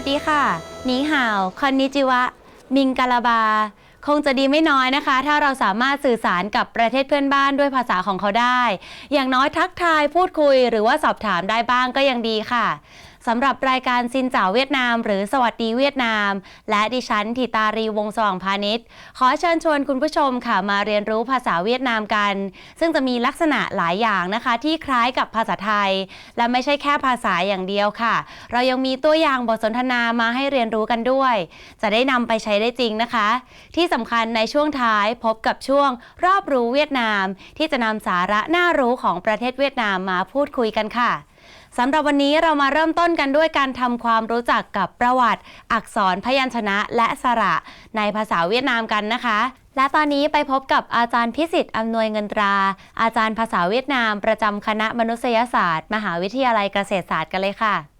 วัสดีค่ะนีห่าวคอนนิจิวะ มิงกาลาบา คงจะดีไม่น้อยนะคะ ถ้าเราสามารถสื่อสารกับประเทศเพื่อนบ้านด้วยภาษาของเขาได้ อย่างน้อยทักทายพูดคุยหรือว่าสอบถามได้บ้างก็ยังดีค่ะ สำหรับรายการซินจ่าเวียดนาม หรือสวัสดีเวียดนาม และดิฉันธิตารีวงสว่างพาณิชย์ ขอเชิญชวนคุณผู้ชมค่ะมาเรียนรู้ภาษาเวียดนามกัน ซึ่งจะมีลักษณะหลายอย่างนะคะ ที่คล้ายกับภาษาไทย และไม่ใช่แค่ภาษาอย่างเดียวค่ะ เรายังมีตัวอย่างบทสนทนามาให้เรียนรู้กันด้วย จะได้นำไปใช้ได้จริงนะคะ ที่สำคัญในช่วงท้ายพบกับช่วงรอบรู้เวียดนาม ที่จะนำสาระน่ารู้ของประเทศเวียดนามมาพูดคุยกันค่ะ สำหรับวันนี้เรามาเริ่มต้นกันด้วยการทำความรู้จักกับประวัติ อักษรพยัญชนะและสระ ในภาษาเวียดนามกันนะคะ และตอนนี้ไปพบกับอาจารย์พิสิทธิ์อำนวยเงินตรา อาจารย์ภาษาเวียดนาม ประจำคณะมนุษยศาสตร์ มหาวิทยาลัยเกษตรศาสตร์กันเลยค่ะ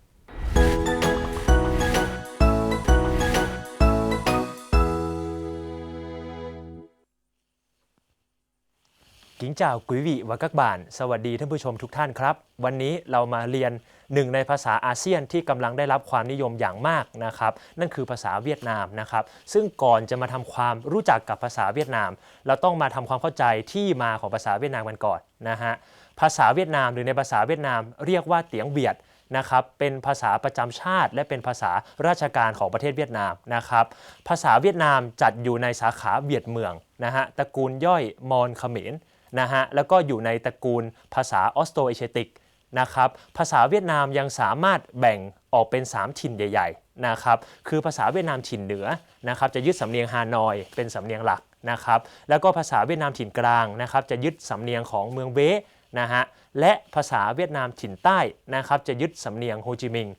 Kính chào quý vị và các bạn สวัสดีท่านผู้ชมทุกท่านครับ วันนี้เรามาเรียนหนึ่งในภาษาอาเซียนที่กำลังได้รับความนิยมอย่างมากนะครับ นั่นคือภาษาเวียดนามนะครับ ซึ่งก่อนจะมาทำความรู้จักกับภาษาเวียดนาม เราต้องมาทำความเข้าใจที่มาของภาษาเวียดนามกันก่อนนะฮะ ภาษาเวียดนามหรือในภาษาเวียดนามเรียกว่าเตียงเบียดนะครับ เป็นภาษาประจำชาติ และเป็นภาษาราชการของประเทศเวียดนามนะครับ ภาษาเวียดนามจัดอยู่ในสาขาเวียดเมืองนะฮะ ตระกูลย่อยมอญเขมร นะฮะแล้วก็อยู่ในตระกูลภาษาออสโตเอเชติกนะครับภาษาเวียดนามยังสามารถแบ่งออกเป็น 3 ถิ่นใหญ่ๆนะครับคือภาษาเวียดนามถิ่นเหนือนะครับจะยึดสำเนียงฮานอยเป็นสำเนียงหลักนะครับแล้วก็ภาษาเวียดนามถิ่นกลางนะครับจะยึดสำเนียงของเมืองเบ้นะฮะและภาษาเวียดนามถิ่นใต้นะครับจะยึดสำเนียงโฮจิมินห์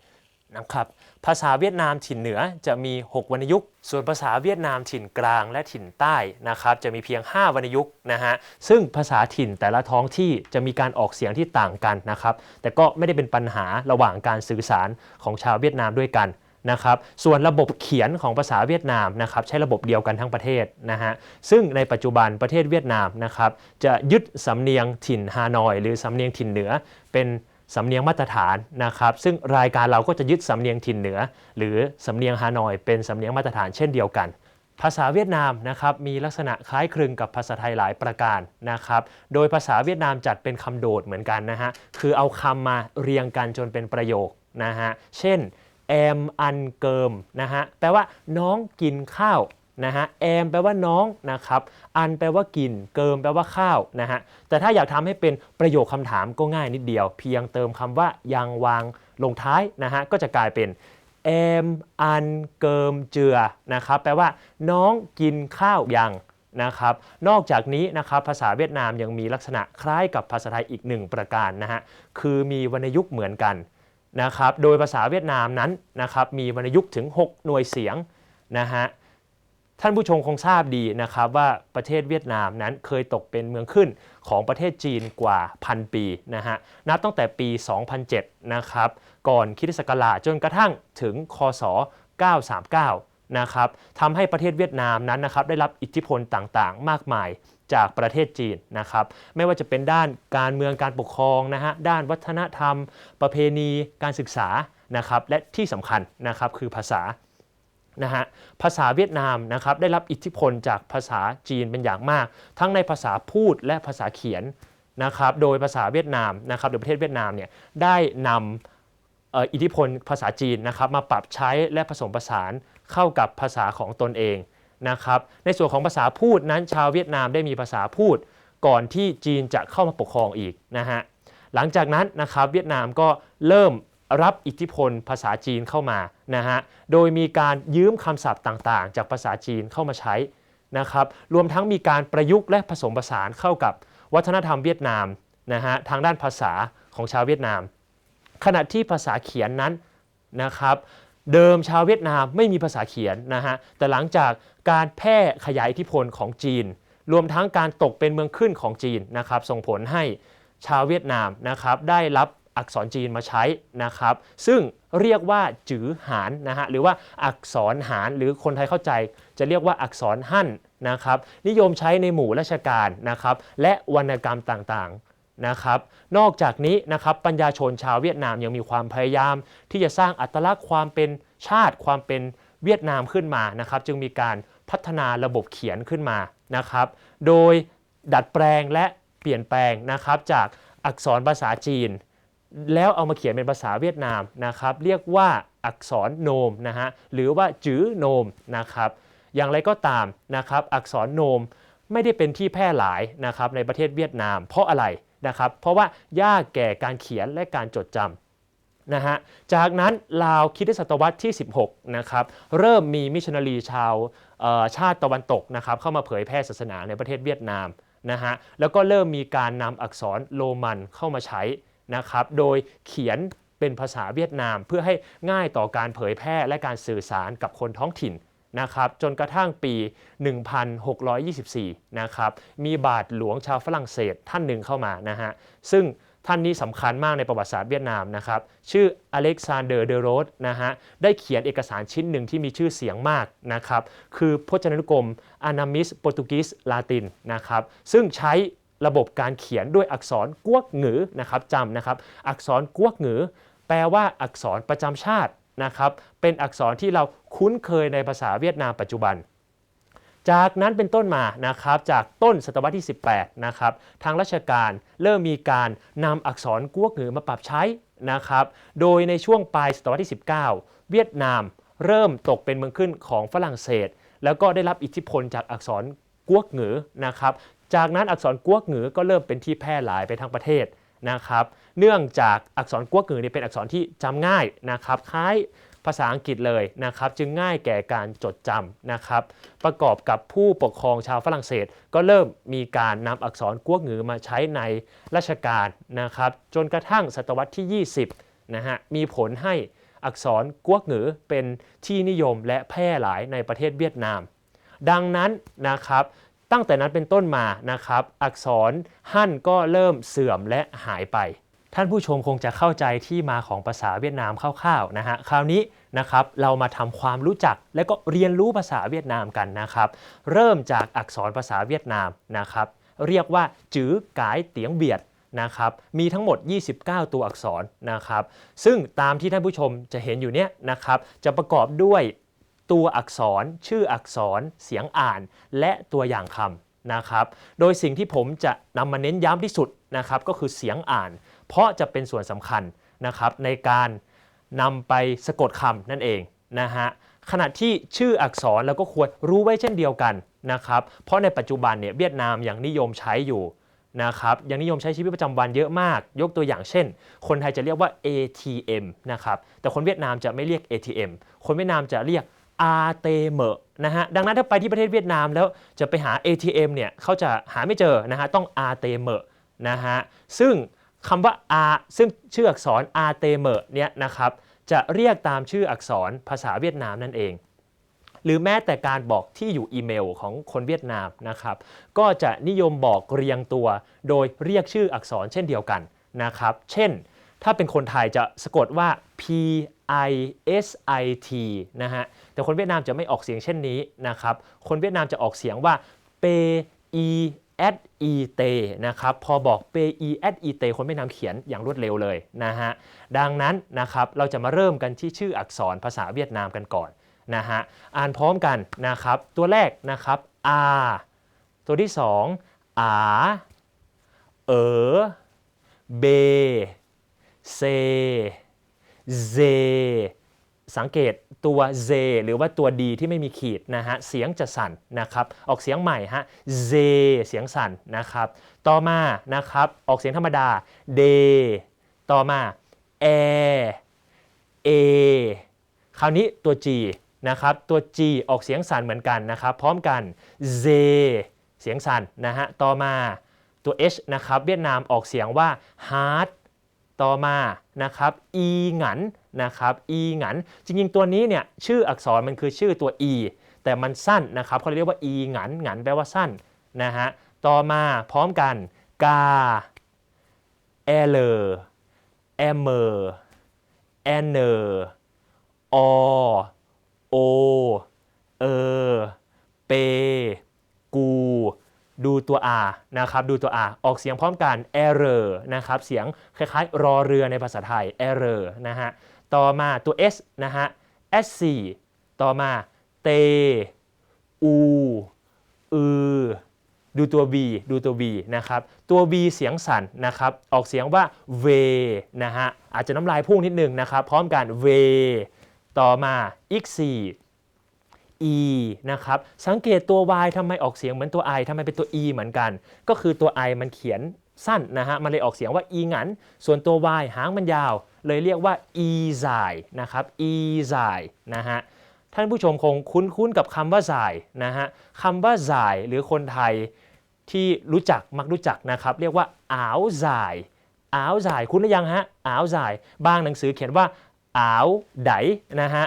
นะครับภาษาเวียดนามถิ่นเหนือจะมี 6 วรรณยุกต์ ส่วนภาษาเวียดนามถิ่นกลางและถิ่นใต้นะครับจะมีเพียง 5 วรรณยุกต์นะฮะซึ่งภาษาถิ่นแต่ละท้องที่จะมีการออกเสียงที่ต่างกันนะครับแต่ก็ไม่ได้เป็นปัญหาระหว่างการสื่อสารของชาวเวียดนามด้วยกันนะครับส่วนระบบเขียนของภาษาเวียดนามนะครับใช้ระบบเดียวกันทั้งประเทศนะฮะซึ่งในปัจจุบันประเทศเวียดนามนะครับจะยึดสำเนียงถิ่นฮานอย หรือสำเนียงถิ่นเหนือเป็น สำเนียงมาตรฐานนะครับ ซึ่งรายการเราก็จะยึดสำเนียงถิ่นเหนือ หรือสำเนียงฮานอยเป็นสำเนียงมาตรฐานเช่นเดียวกัน ภาษาเวียดนามนะครับมีลักษณะคล้ายคลึงกับภาษาไทยหลายประการนะครับ โดยภาษาเวียดนามจัดเป็นคำโดดเหมือนกันนะฮะคือเอาคำมาเรียงกันจนเป็นประโยคนะฮะเช่นแอมอันเกิมนะฮะแปลว่าน้องกินข้าว นะฮะแอมแปลว่าน้องนะครับอันแปลว่ากิน เกิมแปลว่าข้าวนะฮะแต่ถ้าอยากทำให้เป็นประโยคคำถามก็ง่ายนิดเดียว เพียงเติมคำว่ายังวางลงท้ายนะฮะก็จะกลายเป็นแอมอันเกิมเจือนะครับแปลว่าน้องกินข้าวยังนะครับนอกจากนี้นะครับภาษาเวียดนามยังมีลักษณะคล้ายกับภาษาไทยอีกหนึ่งประการนะฮะคือมีวรรณยุกต์เหมือนกันนะครับโดยภาษาเวียดนามนั้นนะครับมีวรรณยุกต์ถึง 6 หน่วยเสียงนะฮะ ท่านผู้ชมคงทราบดีนะครับว่าประเทศเวียดนามนั้นเคยตกเป็นเมืองขึ้นของประเทศจีนกว่าพันปีนะฮะนับตั้งแต่ปี 2007 นะครับก่อนคริสตศักราชจนกระทั่งถึงคศ 939 นะครับทำให้ประเทศเวียดนามนั้นนะครับได้รับอิทธิพลต่างๆ มากมายจากประเทศจีนนะครับไม่ว่าจะเป็นด้านการเมืองการปกครองนะฮะด้านวัฒนธรรม ประเพณีการศึกษานะครับและที่สำคัญนะครับคือภาษา นะฮะภาษาเวียดนามนะครับได้รับอิทธิพลจากภาษาจีนเป็นอย่างมาก ทั้งในภาษาพูดและภาษาเขียนนะครับโดยภาษาเวียดนามนะครับหรือประเทศเวียดนามเนี่ยได้นำอิทธิพลภาษาจีนนะครับมาปรับใช้และผสมผสานเข้ากับภาษาของตนเองนะครับในส่วนของภาษาพูดนั้นชาวเวียดนามได้มีภาษาพูดก่อนที่จีนจะเข้ามาปกครองอีกนะฮะหลังจากนั้นนะครับเวียดนามก็เริ่ม รับอิทธิพลภาษาจีนเข้ามานะฮะ โดยมีการยืมคำศัพท์ต่างๆ จากภาษาจีนเข้ามาใช้นะครับ รวมทั้งมีการประยุกต์และผสมผสานเข้ากับวัฒนธรรมเวียดนามนะฮะทางด้านภาษาของชาวเวียดนาม ขณะที่ภาษาเขียนนั้นนะครับ เดิมชาวเวียดนามไม่มีภาษาเขียนนะฮะ แต่หลังจากการแพร่ขยายอิทธิพลของจีน รวมทั้งการตกเป็นเมืองขึ้นของจีนนะครับ ส่งผลให้ชาวเวียดนามนะครับได้รับ อักษรจีนมาใช้นะครับ ซึ่งเรียกว่าจือหานนะฮะหรือว่าอักษรหานหรือคนไทยเข้าใจ จะเรียกว่าอักษรหั่นนะครับ นิยมใช้ในหมู่ราชการนะครับ และวรรณกรรมต่างๆนะครับ นอกจากนี้นะครับปัญญาชนชาวเวียดนามยังมีความพยายาม ที่จะสร้างอัตลักษณ์ความเป็นชาติความเป็นเวียดนามขึ้นมานะครับ จึงมีการพัฒนาระบบเขียนขึ้นมานะครับ โดยดัดแปลงและเปลี่ยนแปลงนะครับจากอักษรภาษาจีน แล้วเอามาเขียนเป็นภาษาเวียดนามนะครับ เรียกว่าอักษรโนมนะฮะหรือว่าจื้อโนมนะครับ อย่างไรก็ตามนะครับ อักษรโนมไม่ได้เป็นที่แพร่หลายนะครับในประเทศเวียดนาม เพราะอะไรนะครับ เพราะว่ายากแก่การเขียนและการจดจำนะฮะจากนั้นลาวคริดศตวรรษที่ 16นะครับเริ่มมีมิชชันนารีชาวชาติตะวันตกนะครับเข้ามาเผยแพร่ศาสนาในประเทศเวียดนามนะฮะแล้วก็เริ่มมีการนำอักษรโรมันเข้ามาใช้ นะครับโดยเขียนเป็นภาษาเวียดนาม เพื่อให้ง่ายต่อการเผยแพร่และการสื่อสารกับคนท้องถิ่นนะครับจนกระทั่งปี 1624 นะครับมีบาทหลวงชาวฝรั่งเศสท่านหนึ่งเข้ามานะฮะซึ่งท่านนี้สำคัญมากในประวัติศาสตร์เวียดนามนะครับชื่ออเล็กซานเดอร์เดโรสนะฮะได้เขียนเอกสารชิ้นหนึ่งที่มีชื่อเสียงมากนะครับคือพจนานุกรมอนามิสโปรตุกีสลาตินนะครับซึ่งใช้ ระบบการเขียนด้วยอักษรกวกหงือนะครับจำนะครับ อักษรกวกหงือ แปลว่าอักษรประจำชาตินะครับ เป็นอักษรที่เราคุ้นเคยในภาษาเวียดนามปัจจุบัน จากนั้นเป็นต้นมานะครับ จากต้นศตวรรษที่ 18 นะครับ ทางราชการเริ่มมีการนำอักษรกวกเหงือมาปรับใช้นะครับ โดยในช่วงปลายศตวรรษที่ 19 เวียดนามเริ่มตกเป็นเมืองขึ้นของฝรั่งเศส แล้วก็ได้รับอิทธิพลจากอักษรกวกเหงือนะครับ จากนั้นอักษรกวกเหงือก็เริ่มเป็นที่แพร่หลายไปทั้งประเทศนะครับ เนื่องจากอักษรกวกเหงือเนี่ยเป็นอักษรที่จำง่ายนะครับ คล้ายภาษาอังกฤษเลยนะครับ จึงง่ายแก่การจดจำนะครับ ประกอบกับผู้ปกครองชาวฝรั่งเศส ก็เริ่มมีการนำอักษรกวกเหงือมาใช้ในราชการนะครับ จนกระทั่งศตวรรษที่ 20นะฮะมีผลให้อักษรกวกเหงือเป็นที่นิยมและแพร่หลายในประเทศเวียดนาม ดังนั้นนะครับ ตั้งแต่นั้นเป็นต้นมานะครับ อักษรฮั่นก็เริ่มเสื่อมและหายไป ท่านผู้ชมคงจะเข้าใจที่มาของภาษาเวียดนามคร่าวๆนะฮะคราวนี้นะครับเรามาทำความรู้จักและก็เรียนรู้ภาษาเวียดนามกันนะครับ เริ่มจากอักษรภาษาเวียดนามนะครับ เรียกว่าจื้อกายเตียงเบียดนะครับมีทั้งหมด 29 ตัวอักษรนะครับ ซึ่งตามที่ท่านผู้ชมจะเห็นอยู่เนี้ยนะครับ จะประกอบด้วย ตัวอักษร ชื่ออักษร เสียงอ่าน และตัวอย่างคำนะครับ โดยสิ่งที่ผมจะนำมาเน้นย้ำที่สุดนะครับก็คือเสียงอ่าน เพราะจะเป็นส่วนสำคัญนะครับในการนำไปสะกดคำนั่นเองนะฮะขณะที่ชื่ออักษรเราก็ควรรู้ไว้เช่นเดียวกันนะครับเพราะในปัจจุบันเนี่ยเวียดนามยังนิยมใช้อยู่นะครับยังนิยมใช้ชีวิตประจำวันเยอะมาก ยกตัวอย่างเช่น คนไทยจะเรียกว่า ATM นะครับแต่คนเวียดนามจะไม่เรียก ATM คนเวียดนามจะเรียก ATM นะฮะดังนั้นถ้าไปที่ประเทศเวียดนามแล้วจะไปหา ATM เนี่ยเขาจะหาไม่เจอนะฮะต้อง ATM นะฮะซึ่งคำว่า R ซึ่งชื่ออักษร a r t e m e r เนี่ยนะครับจะเรียกตามชื่ออักษรภาษาเวียดนามนั่นเอง หรือแม้แต่การบอกที่อยู่อีเมลของคนเวียดนามนะครับ ก็จะนิยมบอกเรียงตัว โดยเรียกชื่ออักษรเช่นเดียวกันนะครับ เช่น ถ้าเป็นคนไทยจะสะกดว่า P I S I T นะฮะ แต่คนเวียดนามจะไม่ออกเสียงเช่นนี้นะครับ คนเวียดนามจะออกเสียงว่า P E at e t นะครับ พอบอก p e at e t คนเวียดนามเขียนอย่างรวดเร็วเลยนะฮะ ดังนั้นนะครับ เราจะมาเริ่มกันที่ชื่ออักษรภาษาเวียดนามกันก่อนนะฮะ อ่านพร้อมกันนะครับ ตัวแรกนะครับ r ตัวที่สองอาเออเบเซ เซสังเกตตัว z หรือว่าตัว d ที่ไม่มีขีดนะฮะเสียงจะสั่นนะครับออกเสียงใหม่ฮะ z เสียงสั่นนะครับต่อมานะครับออกเสียงธรรมดา d ต่อมา a a คราวนี้ตัว g นะครับตัว g ออกเสียงสั่นเหมือนกันนะครับพร้อมกัน z เสียงสั่นนะฮะต่อมาตัว h นะครับเวียดนามออกเสียงว่า hard ต่อมานะครับ e หงันนะครับ e หงันจริงๆตัวนี้เนี่ยชื่ออักษรมันคือชื่อตัว e แต่มันสั้นนะครับเขาเรียกว่า e หงันหงันแปลว่าสั้นนะฮะต่อมาพร้อมกันกาเอเลอร์เอเมอร์แอนเนอร์อโอเออเป กู ดู ตัว R นะครับดูตัว R ออกเสียงพร้อมกัน error นะครับเสียงคล้ายๆ รอเรือในภาษาไทย error นะฮะต่อมาตัว S นะฮะ s ต่อมาเตอูอือดูตัว V ดูตัว V นะครับ ตัว V เสียงสั่นนะครับ ออกเสียงว่า V นะฮะ อาจจะน้ำลายพุ่งนิดนึงนะครับ พร้อมกัน V ต่อมา x 4 E นะครับ สังเกตตัว Y ทำไมออกเสียงเหมือนตัว I ทำไมเป็นตัว E เหมือนกัน ก็คือตัว I มันเขียนสั้นนะฮะ มันเลยออกเสียงว่า E งัน ส่วนตัว Y หางมันยาว เลยเรียกว่า E สายนะครับ E สายนะฮะ ท่านผู้ชมคงคุ้นๆกับคำว่าสายนะฮะคำว่าสายหรือคนไทยที่รู้จักมักรู้จักนะครับ เรียกว่าอ้าวสายอ้าวสาย คุ้นหรือยังฮะอ้าวสาย บางหนังสือเขียนว่าอ้าวไดนะฮะ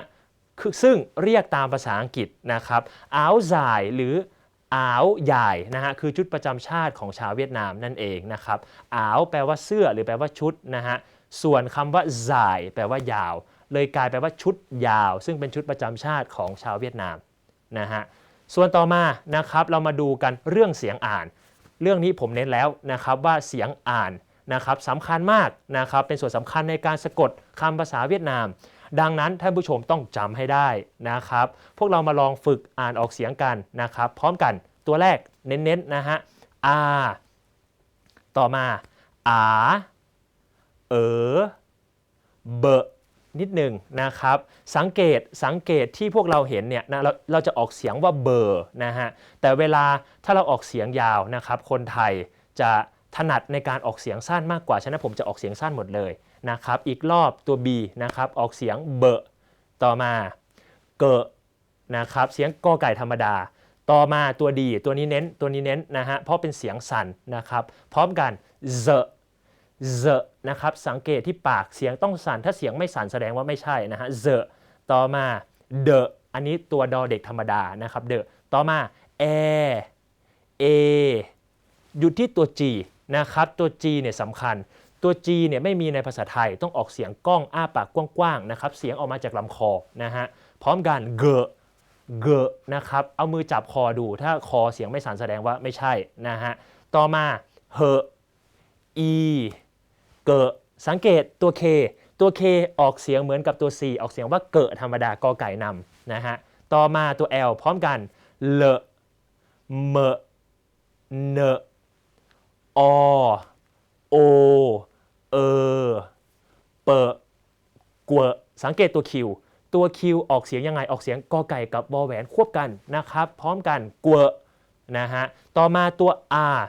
คือซึ่งเรียกตามภาษาอังกฤษนะครับอ้าวสายหรืออ้าวใหญ่นะฮะคือชุดประจำชาติของชาวเวียดนามนั่นเองนะครับอ้าวแปลว่าเสื้อหรือแปลว่าชุดนะฮะส่วนคำว่าสายแปลว่ายาว เลยกลายไปนว่าชุดยาว ซึ่งเป็นชุดประจำชาติของชาวเวียดนามนะฮะส่วนต่อมานะครับเรามาดูกันเรื่องเสียงอ่าน เรื่องนี้ผมเน้นแล้วนะครับว่าเสียงอ่านนะครับสำคัญมากนะครับเป็นส่วนสำคัญในการสะกดคำภาษาเวียดนาม ดังนั้นท่านผู้ชมต้องจำให้ได้นะครับ พวกเรามาลองฝึกอ่านออกเสียงกันนะครับ พร้อมกันตัวแรกเน้นๆนะฮะ a ต่อมาอาเออเบอะนิดหนึ่งนะครับ สังเกตสังเกตที่พวกเราเห็นเนี่ยนะเราเราจะออกเสียงว่าเบอร์นะฮะแต่เวลาถ้าเราออกเสียงยาวนะครับ คนไทยจะถนัดในการออกเสียงสั้นมากกว่า ฉะนั้นผมจะออกเสียงสั้นหมดเลย นะครับ อีกรอบตัว B นะครับ ออกเสียงเบอะต่อมาเกอะนะครับ เสียงกอไก่ธรรมดา ต่อมาตัวดีตัวนี้เน้น ตัวนี้เน้นนะฮะ เพราะเป็นเสียงสั่นนะครับ พร้อมกันเซเซนะครับ สังเกตที่ปาก เสียงต้องสั่น ถ้าเสียงไม่สั่นแสดงว่าไม่ใช่นะฮะเซต่อมาเดอะอันนี้ตัวดอเด็กธรรมดานะครับเดอะต่อมาแอเอหยุดที่ตัว G นะครับ ตัว G เนี่ยสำคัญ ตัว G เนี่ยไม่มีในภาษาไทยต้องออกเสียงก้องอ้าปากกว้างๆนะครับเสียงออกมาจากลำคอนะฮะพร้อมกันเกเกนะครับเอามือจับคอดูถ้าคอเสียงไม่สั่นแสดงว่าไม่ใช่นะฮะต่อมาเหออีเกะสังเกตตัว K ตัว K ออกเสียงเหมือนกับตัว C ออกเสียงว่าเกะธรรมดากอไก่นำนะฮะต่อมาตัว L พร้อมกันเลเมเนอโอ เออ เปกวสังเกตตัว Q ตัว Q ออกเสียงยังไงออกเสียงกอไก่กับบอแหวนควบกันนะครับ พร้อมกันกวนะฮะ ต่อมาตัว R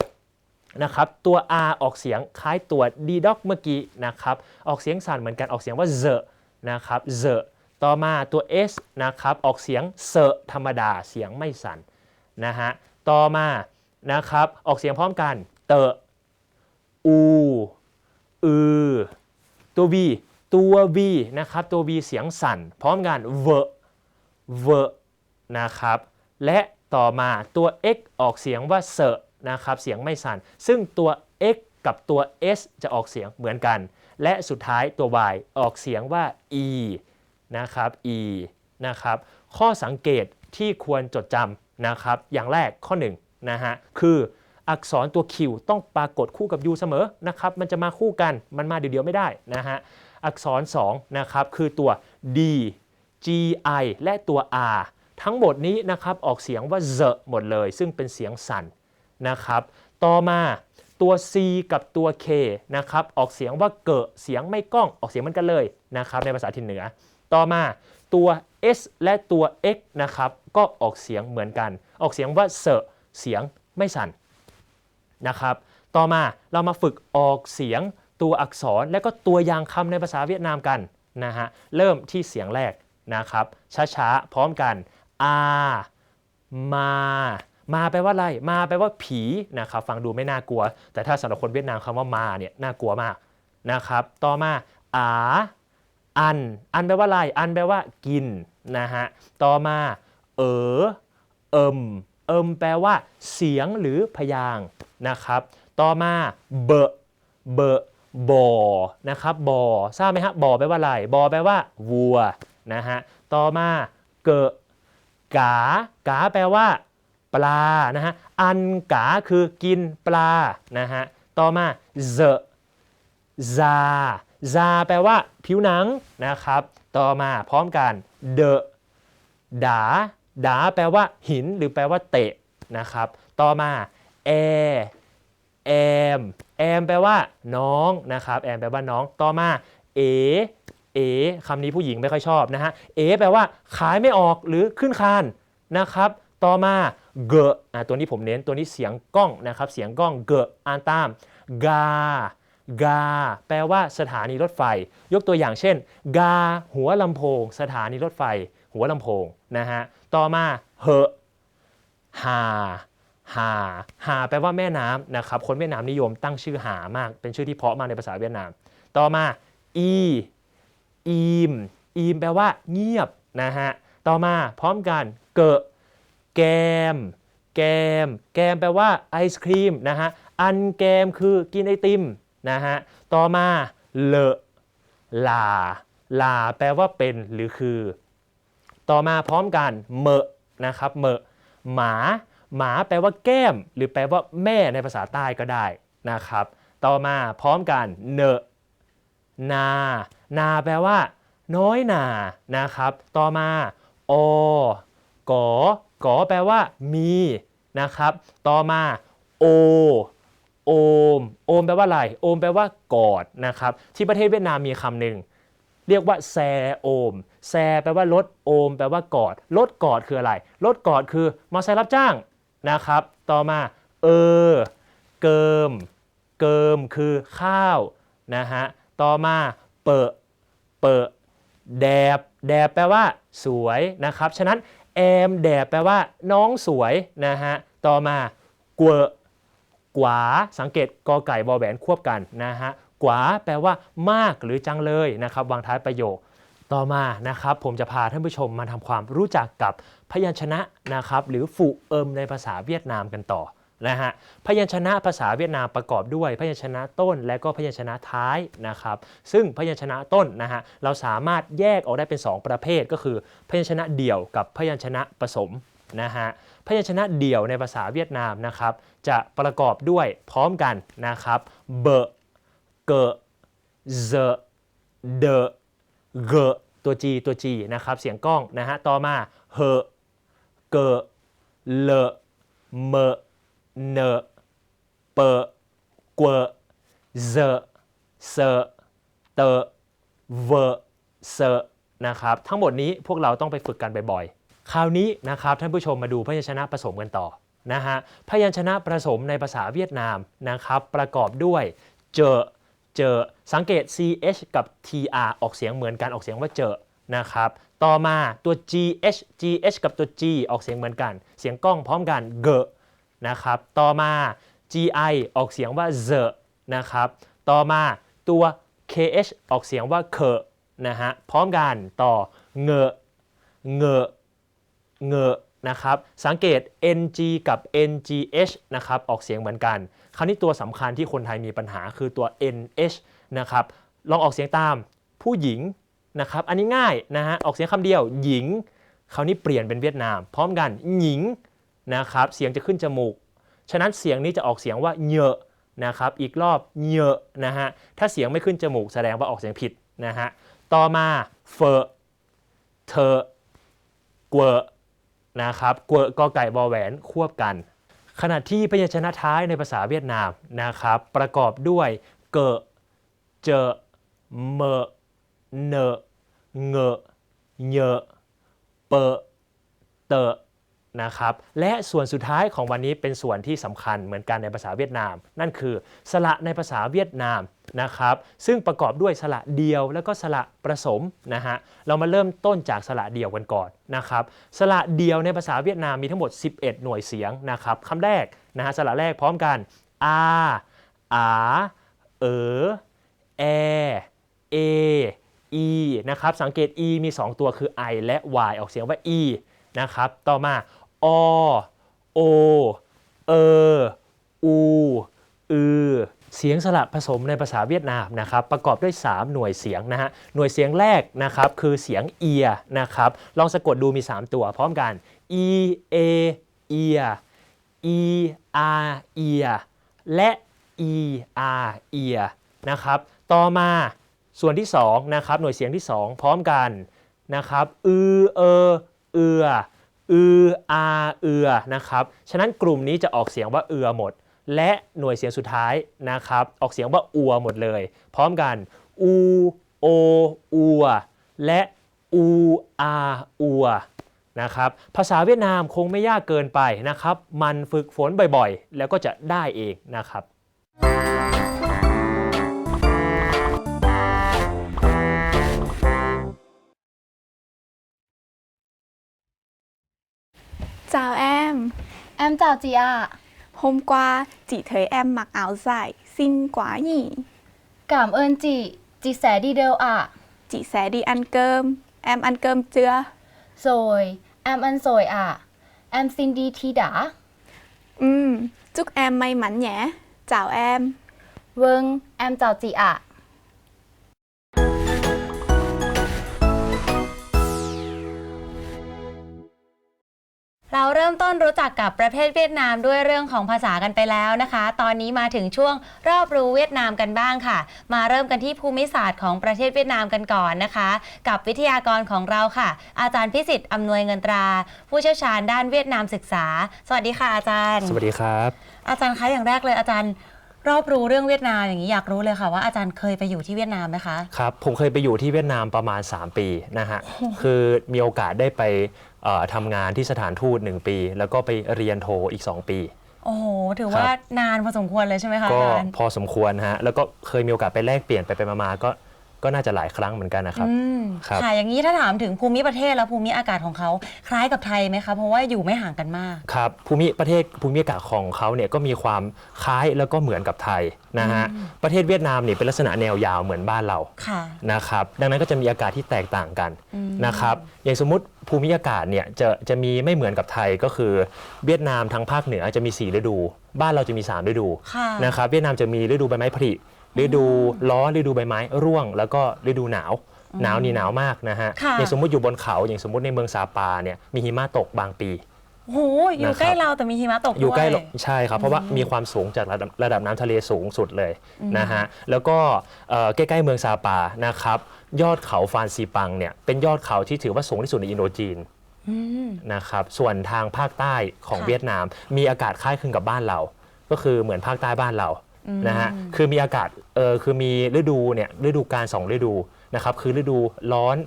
นะครับ ตัว R ออกเสียงคล้ายตัว D dog เมื่อกี้นะครับ ออกเสียงสั่นเหมือนกันออกเสียงว่า z นะครับ z ต่อมาตัว S นะครับ ออกเสียงเซธรรมดาเสียงไม่สั่นนะฮะ ต่อมานะครับ ออกเสียงพร้อมกัน เตอูอื อตัว V ตัว V นะครับตัว V เสียงสั่น พร้อมกันเวเวนะครับ และต่อมาตัว X ออกเสียงว่าเซนะครับเสียงไม่สั่น ซึ่งตัว x กับตัว s จะออกเสียงเหมือนกัน และสุดท้ายตัว y ออกเสียงว่า e นะครับ e นะครับ ข้อสังเกตที่ควรจดจำนะครับ อย่างแรกข้อ1นะฮะคือ อักษรตัว q ต้องปรากฏคู่กับ u เสมอนะครับมันจะมาคู่กันมันมาเดียวๆไม่ได้นะฮะอักษร2นะครับคือตัว d g i และตัว r ทั้งหมดนี้นะครับออกเสียงว่า z หมดเลย ซึ่งเป็นเสียงสั่นนะครับต่อมาตัว C กับตัว K นะครับออกเสียงว่าเกะเสียงไม่ก้องออกเสียงเหมือนกันเลยนะครับในภาษาถิ่นเหนือ ต่อมาตัว s และตัว x นะครับก็ออกเสียงเหมือนกัน ออกเสียงว่าเสอเสียงไม่สั่น นะครับ ต่อมาเรามาฝึกออกเสียงตัวอักษรและก็ตัวยางคำในภาษาเวียดนามกันนะฮะ เริ่มที่เสียงแรกนะครับ ช้าๆ พร้อมกัน อามา มาแปลว่าอะไร มาแปลว่าผีนะครับ ฟังดูไม่น่ากลัว แต่ถ้าสำหรับคนเวียดนามคำว่ามาเนี่ยน่ากลัวมากนะครับ ต่อมา อาอัน อันแปลว่าอะไร อันแปลว่ากินนะฮะ ต่อมา เออเอิม เอิมแปลว่าเสียงหรือพยางนะครับ ต่อมาเบอะเบอะบอนะครับบอทราบไหมฮะบอแปลว่าอะไรบอแปลว่าวัวนะฮะต่อมาเกะกากาแปลว่า ปลานะฮะอันกาคือกินปลานะฮะต่อมาเซะซาซาแปลว่าผิวหนังนะครับ ต่อมาพร้อมกันเดอะดา ดาแปลว่าหินหรือแปลว่าเตะนะครับ ต่อมาแอแอมแอมแปลว่าน้องนะครับแอมแปลว่าน้องต่อมาเอเอคำนี้ผู้หญิงไม่ค่อยชอบนะฮะเอแปลว่าขายไม่ออกหรือขึ้นคานนะครับ ต่อมาเกะอะตัวนี้ผมเน้นตัวนี้เสียงก้องนะครับ เสียงก้องเกะอ่านตามกากา แปลว่าสถานีรถไฟ ยกตัวอย่างเช่น กา หัวลำโพง สถานีรถไฟ หัวลำโพงนะฮะ ต่อมาเหอะหาหาหาแปลว่าแม่น้ำนะครับ คนเวียดนามนิยมตั้งชื่อหามาก เป็นชื่อที่เพาะมากในภาษาเวียดนาม ต่อมาอีอีมอีมแปลว่าเงียบนะฮะ ต่อมาพร้อมกันเกะแกม แกม แกมแปลว่าไอศครีมนะฮะ อันแกมคือกินไอติมนะฮะ ต่อมาเลอะลาลาแปลว่าเป็นหรือคือ ต่อมาพร้อมกันเมอะนะครับเมอะหมา หมาแปลว่าแก้ม หรือแปลว่าแม่ในภาษาใต้ก็ได้นะครับ ต่อมาพร้อมกันเนอะนา นาแปลว่า น้อยนานะครับ ต่อมาออกอกอแปลว่า มีนะครับ ต่อมาโอโอม โอมแปลว่าอะไร โอมแปลว่ากอดนะครับ ที่ประเทศเวียดนามมีคำหนึ่ง เรียกว่าแซโอม แซแปลว่ารถโอม แปลว่ากอด รถกอดคืออะไร รถกอดคือมอเตอร์ไซค์รับจ้างนะครับ ต่อมาเออ เกิม เกิมคือข้าวนะฮะ ต่อมาเปอะเปอะแดบ แดบแปลว่า สวยนะครับ ฉะนั้นแอมแดบแปลว่า น้องสวยนะฮะ ต่อมากวกวาสังเกตกอไก่บอแหวนควบกันนะฮะกว่าแปลว่ามากหรือจังเลยนะครับวางท้ายประโยคต่อมานะครับผมจะพาท่านผู้ชมมาทำความรู้จักกับพยัญชนะนะครับหรือฝูเอิมในภาษาเวียดนามกันต่อนะฮะพยัญชนะภาษาเวียดนามประกอบด้วย พยัญชนะต้นและก็พยัญชนะท้ายนะครับซึ่งพยัญชนะต้นนะฮะเราสามารถแยกออกได้เป็น 2 ประเภทก็คือพยัญชนะเดี่ยวกับพยัญชนะผสมนะฮะพยัญชนะเดี่ยวในภาษาเวียดนามนะครับจะประกอบด้วยพร้อมกันนะครับเบอ เกอะเซอเดอเกอะตัว G ตัว G นะครับ เสียงก้องนะฮะ ต่อมาเหอเกอะเลอเมอเนอเปอะกวเซอเซอเตอเวอเซอนะครับ ทั้งหมดนี้พวกเราต้องไปฝึกกันบ่อยๆ คราวนี้นะครับท่านผู้ชมมาดูพยัญชนะผสมกันต่อนะฮะ พยัญชนะผสมในภาษาเวียดนามนะครับ ประกอบด้วยเจอ เจอสังเกต ch กับ tr ออกเสียงเหมือนกันออกเสียงว่าเจอนะครับ ต่อมาตัว gh gh กับตัว g ออกเสียงเหมือนกัน เสียงกล้องพร้อมกันเกะนะครับ ต่อมา gi ออกเสียงว่าเซนะครับ ต่อมาตัว kh ออกเสียงว่าเคนะฮะพร้อมกันต่อเงเงเงนะครับ สังเกต ng กับ ngh นะครับ ออกเสียงเหมือนกัน คราวนี้ตัวสำคัญที่คนไทยมีปัญหาคือตัว nh นะครับลองออกเสียงตามผู้หญิงนะครับอันนี้ง่ายนะฮะออกเสียงคำเดียวหญิงคราวนี้เปลี่ยนเป็นเวียดนาม พร้อมกันหญิงนะครับเสียงจะขึ้นจมูก ฉะนั้นเสียงนี้จะออกเสียงว่าเหยอะนะครับอีกรอบเหยอะนะฮะถ้าเสียงไม่ขึ้นจมูกแสดงว่าออกเสียงผิดนะฮะต่อมาเฟอเธอกวนะครับกวกอไก่บอแหวนควบกัน ขณะที่พยัญชนะท้ายในภาษาเวียดนามนะครับประกอบด้วยเกะเจอเมอเนอเงอเยอเปอเตอะ นะครับและส่วนสุดท้ายของวันนี้เป็นส่วนที่สำคัญเหมือนกันในภาษาเวียดนาม นั่นคือสระในภาษาเวียดนามนะครับซึ่งประกอบด้วยสระเดียวแล้วก็สระผสมนะฮะเรามาเริ่มต้นจากสระเดียวกันก่อนนะครับสระเดียวในภาษาเวียดนามมีทั้งหมด 11 หน่วยเสียงนะครับคำแรกนะฮะสระแรกพร้อมกันอาอาเออแอ A E นะครับสังเกต E มี 2 ตัวคือ I และ Y ออกเสียงว่า E นะครับ ต่อมา O O เออ อู อือ เสียงสระผสมในภาษาเวียดนามนะครับ ประกอบด้วย 3 หน่วยเสียงนะฮะ หน่วยเสียงแรกนะครับคือเสียงเอียนะครับ ลองสะกดดูมี 3 ตัวพร้อมกัน E A เอีย E R เอีย และ E R เอียนะครับ ต่อมาส่วนที่2นะครับหน่วยเสียงที่ 2 พร้อมกันนะครับ อือ เออ เอือ อืออาเอือนะครับ ฉะนั้นกลุ่มนี้จะออกเสียงว่าเอือหมด และหน่วยเสียงสุดท้ายนะครับ ออกเสียงว่าอัวหมดเลย พร้อมกัน อู โอ อัว และอูอาอัวนะครับ ภาษาเวียดนามคงไม่ยากเกินไปนะครับ มันฝึกฝนบ่อยๆ แล้วก็จะได้เองนะครับ Chào em, Em chào chị ạ. hôm qua chị thấy em mặc áo dài, xinh quá nhỉ. Cảm ơn chị. Chị sẽ đi đâu ạ? Chị sẽ đi ăn cơm, em ăn cơm chưa? Rồi, em ăn rồi ạ. Em xin đi thi đã. Ừm, chúc em may mắn nhé. Chào em. Vâng, em chào chị ạ. เราเริ่มต้นรู้จักกับประเทศเวียดนามด้วยเรื่องของภาษากันไปแล้วนะคะ ตอนนี้มาถึงช่วงรอบรู้เวียดนามกันบ้างค่ะ มาเริ่มกันที่ภูมิศาสตร์ของประเทศเวียดนามกันก่อนนะคะ กับวิทยากรของเราค่ะ อาจารย์พิสิทธิ์อำนวยเงินตรา ผู้เชี่ยวชาญด้านเวียดนามศึกษา สวัสดีค่ะอาจารย์ สวัสดีครับ อาจารย์คะอย่างแรกเลยอาจารย์ รอบรู้เรื่องเวียดนามอย่างนี้อยากรู้เลยค่ะว่าอาจารย์เคยไปอยู่ที่เวียดนามไหมคะ ครับ ผมเคยไปอยู่ที่เวียดนามประมาณ 3 ปีนะฮะ คือมีโอกาสได้ไปเอ่อทำงานที่สถานทูต 1 ปี แล้วก็ไปเรียนโทอีก 2 ปี โอ้โห ถือว่าครับนานพอสมควรเลยใช่ไหมคะก็อาจารย์ พอสมควรฮะ แล้วก็เคยมีโอกาสไปแลกเปลี่ยนไปไปมาๆก็ ก็น่าจะหลายครั้งเหมือนกันนะครับ อืมครับ ค่ะอย่างนี้ถ้าถามถึงภูมิประเทศและภูมิอากาศของเขาคล้ายกับไทยไหมคะเพราะว่าอยู่ไม่ห่างกันมาก ครับภูมิประเทศภูมิอากาศของเขาเนี่ยก็มีความคล้ายแล้วก็เหมือนกับไทยนะฮะประเทศเวียดนามเนี่ยเป็นลักษณะแนวยาวเหมือนบ้านเราค่ะ นะครับดังนั้นก็จะมีอากาศที่แตกต่างกันนะครับอย่างสมมุติภูมิอากาศเนี่ยจะจะมีไม่เหมือนกับไทยก็คือ เวียดนามทางภาคเหนือจะมี 4 ฤดู บ้านเราจะมี 3 ฤดูค่ะ นะครับเวียดนามจะมีฤดูใบไม้ผลิ ฤดูร้อนฤดูใบไม้ร่วง แล้วก็ฤดูหนาวหนาวนี่หนาวมากนะฮะค่ะ อย่างสมมุติอยู่บนเขาอย่างสมมุติในเมืองซาปาเนี่ยมีหิมะตกบางปี โอ้โหอยู่ใกล้เราแต่มีหิมะตกอยู่ใกล้ด้วยใช่ครับ เพราะว่ามีความสูงจากระดับระดับน้ำทะเลสูงสุดเลยนะฮะแล้วก็เอ่อใกล้ ๆ เมืองซาปานะครับยอดเขาฟานซีปังเนี่ยเป็นยอดเขาที่ถือว่าสูงที่สุดในอินโดจีนอืมนะครับส่วนทางภาคใต้ของค่ะ เวียดนาม มีอากาศคล้ายคลึงกับบ้านเรา ก็คือเหมือนภาคใต้บ้านเรา นะฮะคือมีอากาศเออคือมีฤดูเนี่ยฤดูการสองฤดูนะครับคือฤดูร้อน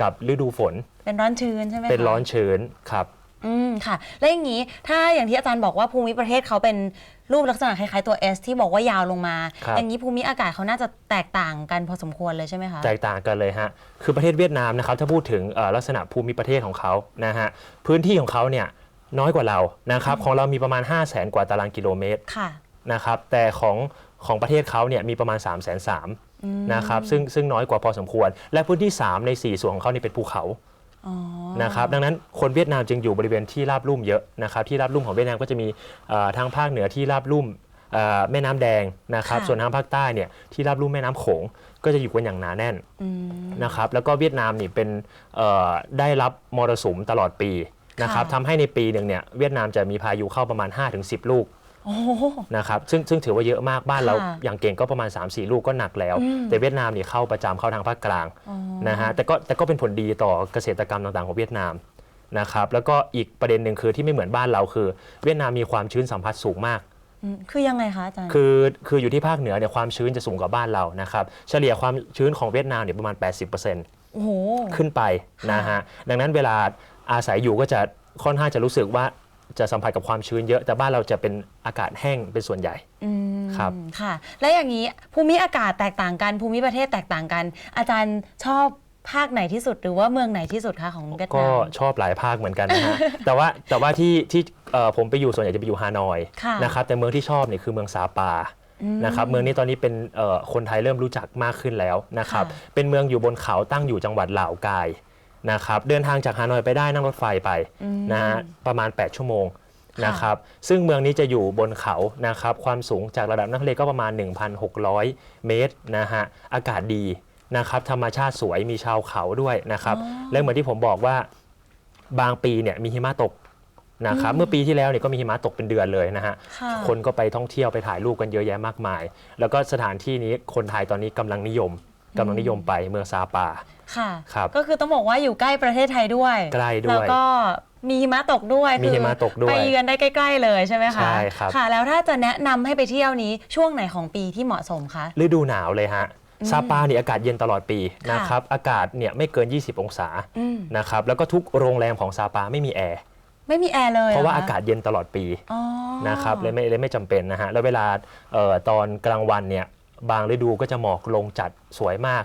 กับฤดูฝน เป็นร้อนชื้นใช่ไหมคะเป็นร้อนชื้นครับอืมค่ะ แล้วอย่างนี้ถ้าอย่างที่อาจารย์บอกว่าภูมิประเทศเขาเป็นรูปลักษณะคล้ายๆตัว S ที่บอกว่ายาวลงมา ครับ อย่างนี้ภูมิอากาศเขาน่าจะแตกต่างกันพอสมควรเลยใช่ไหมคะ แตกต่างกันเลยฮะ คือประเทศเวียดนามนะครับ ถ้าพูดถึงเอ่อลักษณะภูมิประเทศของเขานะฮะ พื้นที่ของเขาเนี่ยน้อยกว่าเรา นะครับ ของเรามีประมาณ 5 0 0แสนกว่าตารางกิโลเมตร ค่ะ นะครับแต่ของของประเทศเขาเนี่ยมีประมาณ 3 3 0 0 0 0นะครับซึ่งซึ่งน้อยกว่าพอสมควร และพื้นที่ 3 ใน 4 ส่วนของเขานี่เป็นภูเขาอ๋อนะครับดังนั้นคนเวียดนามจึงอยู่บริเวณที่ราบลุ่มเยอะนะครับที่ราบลุ่มของเวียดนามก็จะมีเอ่อทางภาคเหนือที่ราบลุ่มเอ่อแม่น้ำแดงนะครับค่ะส่วนทางภาคใต้เนี่ยที่ราบลุ่มแม่น้ำโขงก็จะอยู่กันอย่างหนาแน่นอืมนะครับ แล้วก็เวียดนามนี่เป็นเอ่อได้รับมรสุมตลอดปีนะครับค่ะทำให้ในปีหนึ่งเนี่ยเวียดนามจะมีพายุเข้าประมาณ 5-10 ลูก โอ้โห นะครับซึ่งซึ่งถือว่าเยอะมากบ้านเราค่ะอย่างเก่งก็ประมาณ 3-4 ลูกก็หนักแล้ว อืมแต่เวียดนามนี่เข้าประจำเข้าทางภาคกลางอ๋อนะฮะแต่ก็แต่ก็เป็นผลดีต่อเกษตรกรรมต่างๆ ของเวียดนามนะครับแล้วก็อีกประเด็นหนึ่งคือที่ไม่เหมือนบ้านเราคือ เวียดนามมีความชื้นสัมผัสสูงมาก อืมคือยังไงคะอาจารย์ คือคืออยู่ที่ภาคเหนือเนี่ยความชื้นจะสูงกว่าบ้านเรานะครับเฉลี่ยความชื้นของเวียดนามเนี่ยประมาณ 80%โอ้โห ขึ้นไปนะฮะดังนั้นเวลาอาศัยอยู่ก็จะค่อนข้างจะรู้สึกว่า จะสัมผัสกับความชื้นเยอะ แต่บ้านเราจะเป็นอากาศแห้งเป็นส่วนใหญ่ อืมครับ ค่ะ และอย่างนี้ภูมิอากาศแตกต่างกันภูมิประเทศแตกต่างกัน อาจารย์ชอบภาคไหนที่สุดหรือว่าเมืองไหนที่สุดคะของเวียดก็นาม ชอบหลายภาคเหมือนกันนะฮะ แต่ว่าแต่ว่าที่ที่เอ่อผมไปอยู่ส่วนใหญ่จะไปอยู่ฮานอยค่ะ นะครับแต่เมืองที่ชอบเนี่ยคือเมืองซาปาอืมนะครับเมืองนี้ตอนนี้เป็นเอ่อคนไทยเริ่มรู้จักมากขึ้นแล้วนะครับค่ะเป็นเมืองอยู่บนเขาตั้งอยู่จังหวัดเหล่ากาย นะครับเดินทางจากฮานอยไปได้นั่งรถไฟไปอืมนะฮะประมาณ 8 ชั่วโมงค่ะนะครับซึ่งเมืองนี้จะอยู่บนเขานะครับความสูงจากระดับน้ำทะเลก็ประมาณ 1,600 เมตรนะฮะอากาศดีนะครับธรรมชาติสวยมีชาวเขาด้วยนะครับอ๋อและเหมือนที่ผมบอกว่าบางปีเนี่ยมีหิมะตกนะครับอืมเมื่อปีที่แล้วเนี่ยก็มีหิมะตกเป็นเดือนเลยนะฮะค่ะคนก็ไปท่องเที่ยวไปถ่ายรูปกันเยอะแยะมากมาย แล้วก็สถานที่นี้คนไทยตอนนี้กำลังนิยม กำลังนิยมไปเมืองซาปา ค่ะ ครับ ก็คือต้องบอกว่าอยู่ใกล้ประเทศไทยด้วยใกล้ด้วยแล้วก็มีหิมะตกด้วยมีหิมะตกด้วยไปเยือนได้ใกล้ ๆ เลยใช่ไหมคะใช่ครับ ค่ะ แล้วถ้าจะแนะนำให้ไปเที่ยวนี้ช่วงไหนของปีที่เหมาะสมคะ ฤดูหนาวเลยฮะซาปาเนี่ยอากาศเย็นตลอดปีค่ะ นะครับอากาศเนี่ยไม่เกิน 20 องศาอืมนะครับแล้วก็ทุกโรงแรมของซาปาไม่มีแอร์ไม่มีแอร์เลยเพราะว่าหคอากาศเย็นตลอดปีอ๋อ นะครับเลยไม่เลยไม่จำเป็นนะฮะแล้วเวลาเอ่อตอนกลางวันเนี่ย บางฤดูก็จะหมอกลงจัดสวยมาก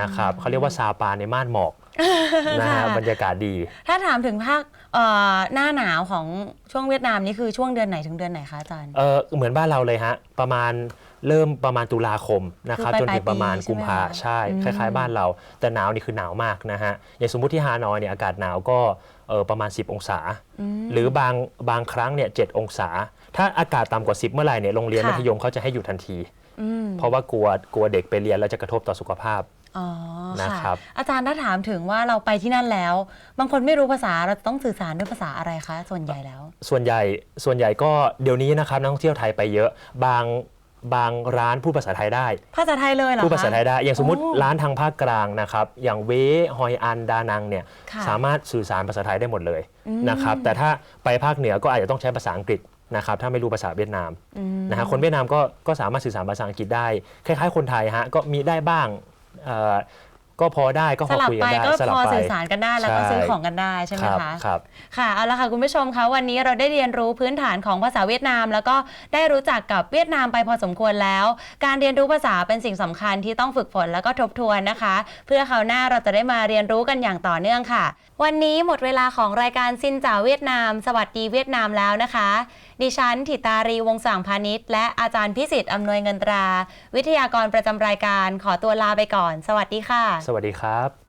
นะครับเขาเรียกว่าซาปาในม่านหมอกนะฮะค่ะบรรยากาศดี ถ้าถามถึงภาคเอ่อหน้าหนาวของช่วงเวียดนามนี่คือช่วงเดือนไหนถึงเดือนไหนคะอาจารย์ เออเหมือนบ้านเราเลยฮะ ประมาณเริ่มประมาณตุลาคมนะครับคือจนปลายถึงประมาณปีใช่ไหมกุมภาคะใช่ อืม คล้าย ๆ บ้านเรา แต่หนาวนี่คือหนาวมากนะฮะอย่างสมมุติที่ฮานอยเนี่ยอากาศหนาวก็เออประมาณ 10 องศา ม หรือบางบางครั้งเนี่ยเองศา ถ้าอากาศต่ำกว่า 10 เมื่อไหร่เนี่ยโรงเรียนค่ะ มัธยมเขาจะให้หยุดทันทีอืม เพราะว่ากลัวกลัวเด็กไปเรียนแล้วจะกระทบต่อสุขภาพ อ๋อนะค่ะครับอาจารย์ถ้าถามถึงว่าเราไปที่นั่นแล้ว บางคนไม่รู้ภาษาเราจะต้องสื่อสารด้วยภาษาอะไรคะส่วนใหญ่แล้ว ส่วนใหญ่ส่วนใหญ่ก็เดี๋ยวนี้นะครับนักท่องเที่ยวไทยไปเยอะ บางบางร้านพูดภาษาไทยได้ ภาษาไทยเลยเหรอคะ พูดภาษาไทยได้ อย่างสมมติโอ้ร้านทางภาคกลางนะครับ อย่างเวฮอยอันดานังเนี่ย ค่ะสามารถสื่อสารภาษาไทยได้หมดเลยอืมนะครับ แต่ถ้าไปภาคเหนือก็อาจจะต้องใช้ภาษาอังกฤษ นะครับถ้าไม่รู้ภาษาเวียดนามอืมนะฮะคนเวียดนามก็ก็สามารถสื่อสารภาษาอังกฤษได้ คล้ายๆ คนไทยฮะก็มีได้บ้างเอ่อก็พอได้ก็พสอลับคุยกัไปนได้ก็สลัพบอไปสื่อสารกันได้แล้วก็ใช่ซื้อของกันได้ใช่ไหมครับคะ ครับ ค่ะเอาละค่ะคุณผู้ชมคะวันนี้เราได้เรียนรู้พื้นฐานของภาษาเวียดนาม แล้วก็ได้รู้จักกับเวียดนามไปพอสมควรแล้ว การเรียนรู้ภาษาเป็นสิ่งสำคัญที่ต้องฝึกฝนแล้วก็ทบทวนนะคะ เพื่อคราวหน้าเราจะได้มาเรียนรู้กันอย่างต่อเนื่องค่ะ วันนี้หมดเวลาของรายการซินจ่าเวียดนาม สวัสดีเวียดนามแล้วนะคะ ดิฉันถิตารีวงสังพาณิชย์และอาจารย์พิสิทธิ์อำนวยเงินตรา วิทยากรประจำรายการขอตัวลาไปก่อน สวัสดีค่ะ สวัสดีครับ